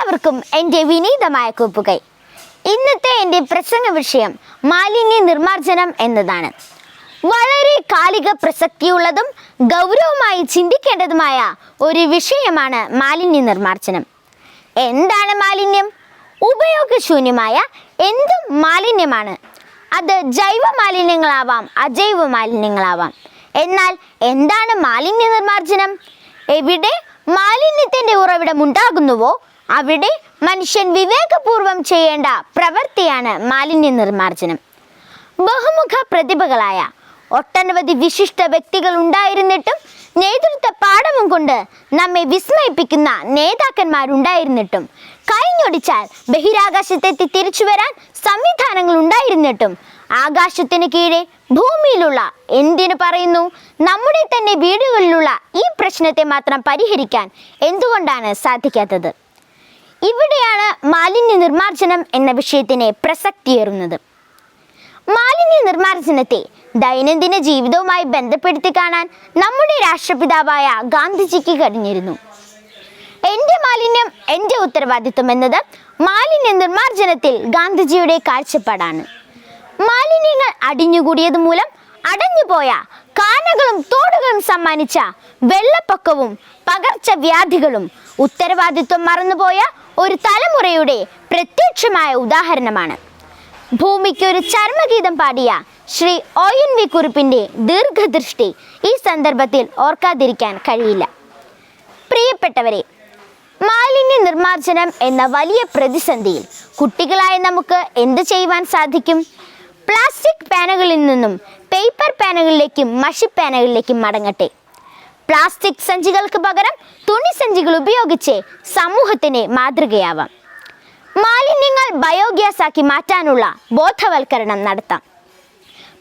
എല്ലാവർക്കും എന്റെ വിനീതമായ കൂപ്പുകൈ ഇന്നത്തെ എന്റെ പ്രസംഗ വിഷയം മാലിന്യ നിർമ്മാർജനം എന്നതാണ്. വളരെ കാലിക പ്രസക്തിയുള്ളതും ഗൗരവമായി ചിന്തിക്കേണ്ടതുമായ ഒരു വിഷയമാണ് മാലിന്യ നിർമ്മാർജനം. എന്താണ് മാലിന്യം? ഉപയോഗശൂന്യമായ എന്തും മാലിന്യമാണ്. അത് ജൈവ മാലിന്യങ്ങളാവാം അജൈവ മാലിന്യങ്ങളാവാം. എന്നാൽ എന്താണ് മാലിന്യ നിർമ്മാർജനം? എവിടെ മാലിന്യത്തിന്റെ ഉറവിടം ഉണ്ടാകുന്നുവോ? അവിടെ മനുഷ്യൻ വിവേകപൂർവം ചെയ്യേണ്ട പ്രവൃത്തിയാണ് മാലിന്യ നിർമ്മാർജനം ബഹുമുഖ പ്രതിഭകളായ ഒട്ടനവധി വിശിഷ്ട വ്യക്തികൾ ഉണ്ടായിരുന്നിട്ടും നേതൃത്വ പാഠവും കൊണ്ട് നമ്മെ വിസ്മയിപ്പിക്കുന്ന നേതാക്കന്മാരുണ്ടായിരുന്നിട്ടും കഴിഞ്ഞൊടിച്ചാൽ ബഹിരാകാശത്തെത്തി തിരിച്ചു വരാൻ സംവിധാനങ്ങൾ ഉണ്ടായിരുന്നിട്ടും ആകാശത്തിന് കീഴെ ഭൂമിയിലുള്ള എന്തിനു പറയുന്നു? നമ്മുടെ തന്നെ വീടുകളിലുള്ള ഈ പ്രശ്നത്തെ മാത്രം പരിഹരിക്കാൻ എന്തുകൊണ്ടാണ് സാധിക്കാത്തത്? ഇവിടെയാണ് മാലിന്യ നിർമ്മാർജനം എന്ന വിഷയത്തിന് പ്രസക്തിയേറുന്നത്. മാലിന്യ നിർമ്മാർജനത്തെ ദൈനംദിന ജീവിതവുമായി ബന്ധപ്പെടുത്തി കാണാൻ നമ്മുടെ രാഷ്ട്രപിതാവായ ഗാന്ധിജിക്ക് കഴിഞ്ഞിരുന്നു. എന്റെ മാലിന്യം എന്റെ ഉത്തരവാദിത്വം എന്നത് മാലിന്യ നിർമ്മാർജനത്തിൽ ഗാന്ധിജിയുടെ കാഴ്ചപ്പാടാണ്. മാലിന്യങ്ങൾ അടിഞ്ഞുകൂടിയത് മൂലം അടഞ്ഞുപോയ കാനകളും തോടുകളും സമ്മാനിച്ച വെള്ളപ്പൊക്കവും പകർച്ചവ്യാധികളും ഉത്തരവാദിത്വം മറന്നുപോയ ഒരു തലമുറയുടെ പ്രത്യക്ഷമായ ഉദാഹരണമാണ്. ഭൂമിക്ക് ഒരു ചർമ്മഗീതം പാടിയ ശ്രീ ഒ എൻ വി കുറിപ്പിന്റെ ദീർഘദൃഷ്ടി ഈ സന്ദർഭത്തിൽ ഓർക്കാതിരിക്കാൻ കഴിയില്ല. പ്രിയപ്പെട്ടവരെ മാലിന്യ നിർമ്മാർജനം എന്ന വലിയ പ്രതിസന്ധിയിൽ കുട്ടികളായ നമുക്ക് എന്ത് ചെയ്യുവാൻ സാധിക്കും? പ്ലാസ്റ്റിക് പാനുകളിൽ നിന്നും പേപ്പർ പാനുകളിലേക്കും മഷി പാനുകളിലേക്കും മടങ്ങട്ടെ. പ്ലാസ്റ്റിക് സഞ്ചികൾക്ക് പകരം തുണി സഞ്ചികൾ ഉപയോഗിച്ച് സമൂഹത്തിന് മാതൃകയാവാം. മാലിന്യങ്ങൾ ബയോഗ്യാസ് ആക്കി മാറ്റാനുള്ള ബോധവൽക്കരണം നടത്താം.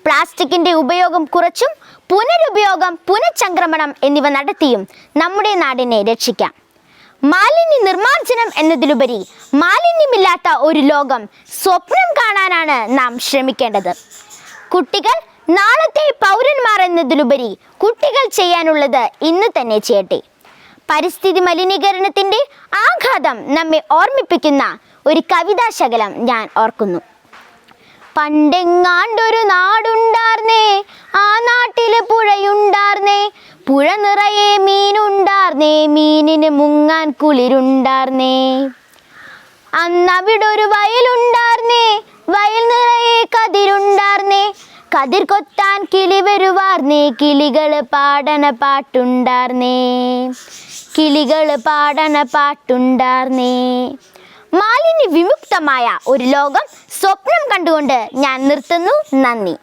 പ്ലാസ്റ്റിക്കിന്റെ ഉപയോഗം കുറച്ചും പുനരുപയോഗം പുനഃചംക്രമണം എന്നിവ നടത്തിയും നമ്മുടെ നാടിനെ രക്ഷിക്കാം. മാലിന്യ നിർമ്മാർജനം എന്നതിലുപരി മാലിന്യമില്ലാത്ത ഒരു ലോകം സ്വപ്നം കാണാനാണ് നാം ശ്രമിക്കേണ്ടത്. കുട്ടികൾ നാളത്തെ പൗരന്മാർ എന്നതിലുപരി കുട്ടികൾ ചെയ്യാനുള്ളത് ഇന്ന് തന്നെ ചെയ്യട്ടെ. പരിസ്ഥിതി മലിനീകരണത്തിന്റെ ആഘാതം നമ്മെ ഓർമ്മിപ്പിക്കുന്ന ഒരു കവിതാശകലം ഞാൻ ഓർക്കുന്നു. പണ്ടെങ്ങാണ്ടൊരു നാടുണ്ടാർന്നേ ആ നാട്ടിൽ പുഴയുണ്ടാർന്നേ പുഴ നിറയെ മീനുണ്ടാർന്നേ മീനിന് മുങ്ങാൻ കുളിരുണ്ടാർന്നേ. അന്നവിടൊരു വയലുണ്ടാർന്നേ കതിർ കൊത്താൻ കിളി വരുവാർന്നേ കിളികൾ പാടന പാട്ടുണ്ടാർന്നേ കിളികൾ പാടന പാട്ടുണ്ടാർന്നേ മാലിന്യ വിമുക്തമായ ഒരു ലോകം സ്വപ്നം കണ്ടുകൊണ്ട് ഞാൻ നിർത്തുന്നു നന്ദി.